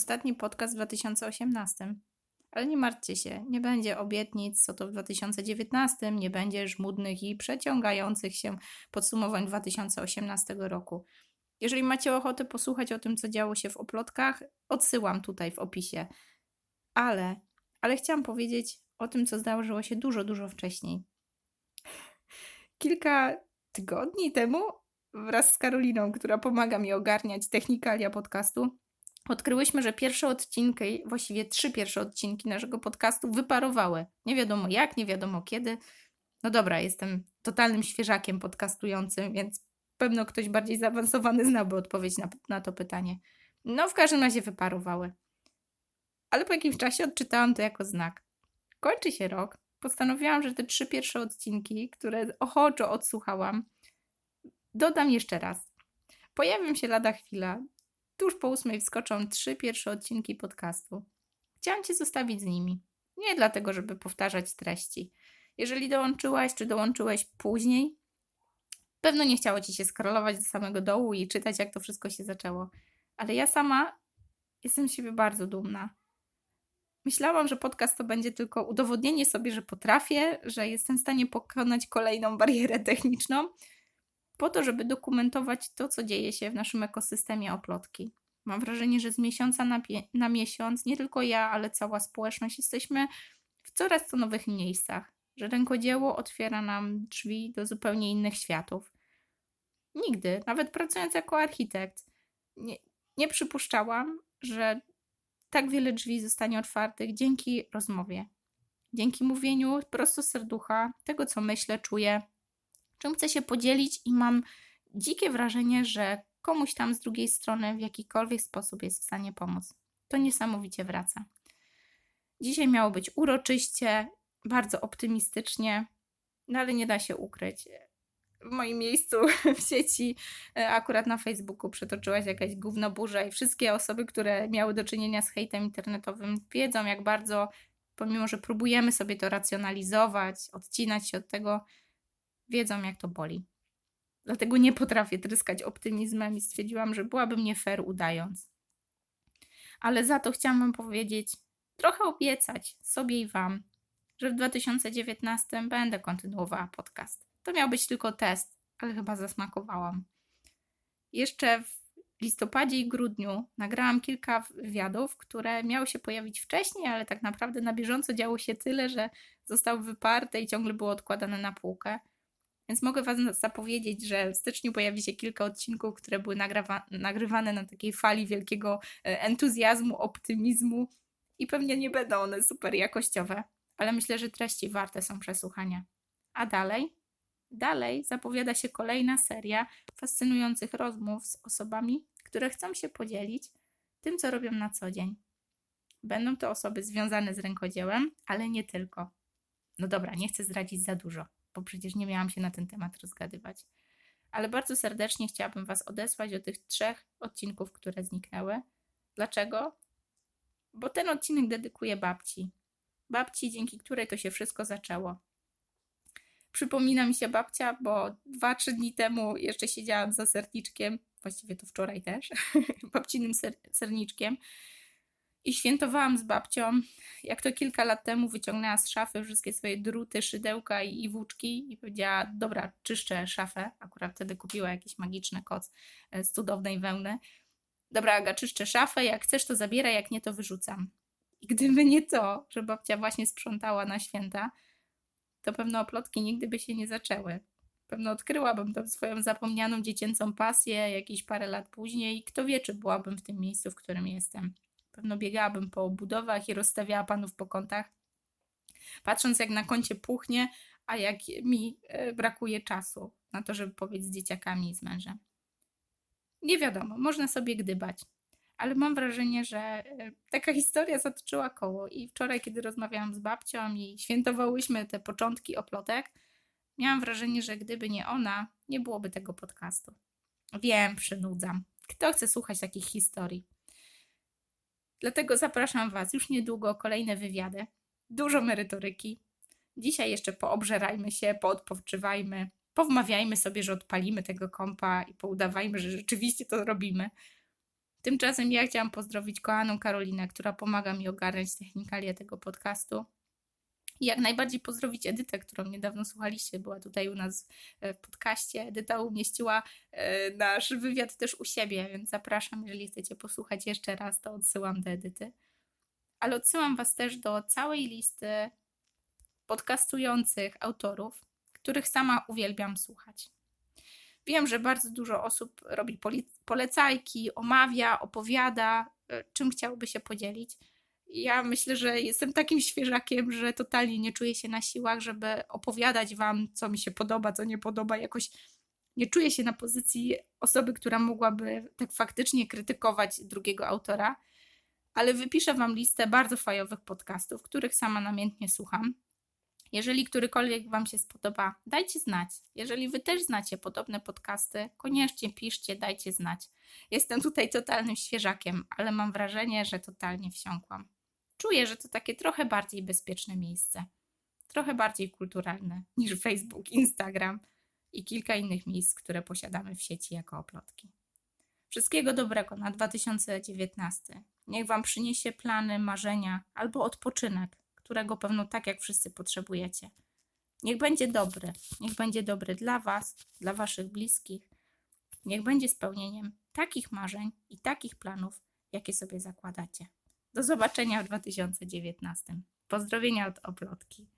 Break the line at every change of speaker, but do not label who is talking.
Ostatni podcast w 2018. Ale nie martwcie się, nie będzie obietnic, co to w 2019, nie będzie żmudnych i przeciągających się podsumowań 2018 roku. Jeżeli macie ochotę posłuchać o tym, co działo się w oplotkach, odsyłam tutaj w opisie. Ale, ale chciałam powiedzieć o tym, co zdarzyło się dużo, dużo wcześniej. Kilka tygodni temu, wraz z Karoliną, która pomaga mi ogarniać technikalia podcastu, odkryłyśmy, że pierwsze odcinki, właściwie trzy pierwsze odcinki naszego podcastu wyparowały. Nie wiadomo jak, nie wiadomo kiedy. No dobra, jestem totalnym świeżakiem podcastującym, więc pewno ktoś bardziej zaawansowany znałby odpowiedź na, na to pytanie. No, w każdym razie wyparowały. Ale po jakimś czasie odczytałam to jako znak. Kończy się rok. Postanowiłam, że te trzy pierwsze odcinki, które ochoczo odsłuchałam, dodam jeszcze raz. Pojawią się lada chwila. Tuż po ósmej wskoczą trzy pierwsze odcinki podcastu. Chciałam Cię zostawić z nimi. Nie dlatego, żeby powtarzać treści. Jeżeli dołączyłaś, czy dołączyłeś później, pewno nie chciało Ci się skrolować do samego dołu i czytać, jak to wszystko się zaczęło. Ale ja sama jestem z siebie bardzo dumna. Myślałam, że podcast to będzie tylko udowodnienie sobie, że potrafię, że jestem w stanie pokonać kolejną barierę techniczną, po to, żeby dokumentować to, co dzieje się w naszym ekosystemie oplotki. Mam wrażenie, że z miesiąca na, na miesiąc nie tylko ja, ale cała społeczność jesteśmy w coraz to nowych miejscach, że rękodzieło otwiera nam drzwi do zupełnie innych światów. Nigdy, nawet pracując jako architekt, nie, nie przypuszczałam, że tak wiele drzwi zostanie otwartych dzięki rozmowie, dzięki mówieniu prosto z serducha tego, co myślę, czuję, czym chcę się podzielić i mam dzikie wrażenie, że komuś tam z drugiej strony w jakikolwiek sposób jest w stanie pomóc. To niesamowicie wraca. Dzisiaj miało być uroczyście, bardzo optymistycznie, no ale nie da się ukryć. W moim miejscu w sieci, e, akurat na Facebooku, przetoczyła się jakaś gównoburza i wszystkie osoby, które miały do czynienia z hejtem internetowym, wiedzą, jak bardzo, pomimo że próbujemy sobie to racjonalizować, odcinać się od tego, wiedzą, jak to boli. Dlatego nie potrafię tryskać optymizmem i stwierdziłam, że byłabym nie fair udając. Ale za to chciałam powiedzieć, trochę obiecać sobie i Wam, że w 2019 będę kontynuowała podcast. To miał być tylko test, ale chyba zasmakowałam. Jeszcze w listopadzie i grudniu nagrałam kilka wywiadów, które miały się pojawić wcześniej, ale tak naprawdę na bieżąco działo się tyle, że zostały wyparte i ciągle było odkładane na półkę. Więc mogę Was zapowiedzieć, że w styczniu pojawi się kilka odcinków, które były nagrywane na takiej fali wielkiego e, entuzjazmu, optymizmu i pewnie nie będą one super jakościowe, ale myślę, że treści warte są przesłuchania. A dalej? Dalej zapowiada się kolejna seria fascynujących rozmów z osobami, które chcą się podzielić tym, co robią na co dzień. Będą to osoby związane z rękodziełem, ale nie tylko. No dobra, nie chcę zdradzić za dużo bo przecież nie miałam się na ten temat rozgadywać. Ale bardzo serdecznie chciałabym Was odesłać do tych trzech odcinków, które zniknęły. Dlaczego? Bo ten odcinek dedykuję babci. Babci, dzięki której to się wszystko zaczęło. Przypomina mi się babcia, bo dwa, trzy dni temu jeszcze siedziałam za serniczkiem, właściwie to wczoraj też, babcinym ser serniczkiem i świętowałam z babcią, jak to kilka lat temu wyciągnęła z szafy wszystkie swoje druty, szydełka i, i włóczki i powiedziała, dobra, czyszczę szafę. Akurat wtedy kupiła jakiś magiczny koc e, z cudownej wełny. Dobra, Aga, czyszczę szafę, jak chcesz to zabieraj, jak nie to wyrzucam. I gdyby nie to, że babcia właśnie sprzątała na święta, to pewno oplotki nigdy by się nie zaczęły. Pewno odkryłabym tą swoją zapomnianą dziecięcą pasję jakieś parę lat później. Kto wie, czy byłabym w tym miejscu, w którym jestem. Pewno biegałabym po budowach i rozstawiała panów po kątach, patrząc jak na koncie puchnie, a jak mi e, brakuje czasu na to, żeby powiedzieć z dzieciakami i z mężem. Nie wiadomo, można sobie gdybać, ale mam wrażenie, że e, taka historia zatoczyła koło i wczoraj, kiedy rozmawiałam z babcią i świętowałyśmy te początki oplotek, miałam wrażenie, że gdyby nie ona, nie byłoby tego podcastu. Wiem, przynudzam. Kto chce słuchać takich historii? Dlatego zapraszam Was już niedługo kolejne wywiady. Dużo merytoryki. Dzisiaj jeszcze poobżerajmy się, poodpoczywajmy, powmawiajmy sobie, że odpalimy tego kompa i poudawajmy, że rzeczywiście to robimy. Tymczasem ja chciałam pozdrowić kochaną Karolinę, która pomaga mi ogarniać technikalię tego podcastu. I jak najbardziej pozdrowić Edytę, którą niedawno słuchaliście, była tutaj u nas e, w podcaście. Edyta umieściła e, nasz wywiad też u siebie, więc zapraszam, jeżeli chcecie posłuchać jeszcze raz, to odsyłam do Edyty. Ale odsyłam Was też do całej listy podcastujących autorów, których sama uwielbiam słuchać. Wiem, że bardzo dużo osób robi polecajki, omawia, opowiada, e, czym chciałoby się podzielić. Ja myślę, że jestem takim świeżakiem, że totalnie nie czuję się na siłach, żeby opowiadać Wam, co mi się podoba, co nie podoba. Jakoś nie czuję się na pozycji osoby, która mogłaby tak faktycznie krytykować drugiego autora, ale wypiszę Wam listę bardzo fajowych podcastów, których sama namiętnie słucham. Jeżeli którykolwiek Wam się spodoba, dajcie znać. Jeżeli Wy też znacie podobne podcasty, koniecznie piszcie, dajcie znać. Jestem tutaj totalnym świeżakiem, ale mam wrażenie, że totalnie wsiąkłam. Czuję, że to takie trochę bardziej bezpieczne miejsce. Trochę bardziej kulturalne niż Facebook, Instagram i kilka innych miejsc, które posiadamy w sieci jako oplotki. Wszystkiego dobrego na 2019. Niech Wam przyniesie plany, marzenia albo odpoczynek, którego pewno tak jak wszyscy potrzebujecie. Niech będzie dobry, niech będzie dobry dla Was, dla Waszych bliskich. Niech będzie spełnieniem takich marzeń i takich planów, jakie sobie zakładacie. Do zobaczenia w 2019. Pozdrowienia od Oplotki.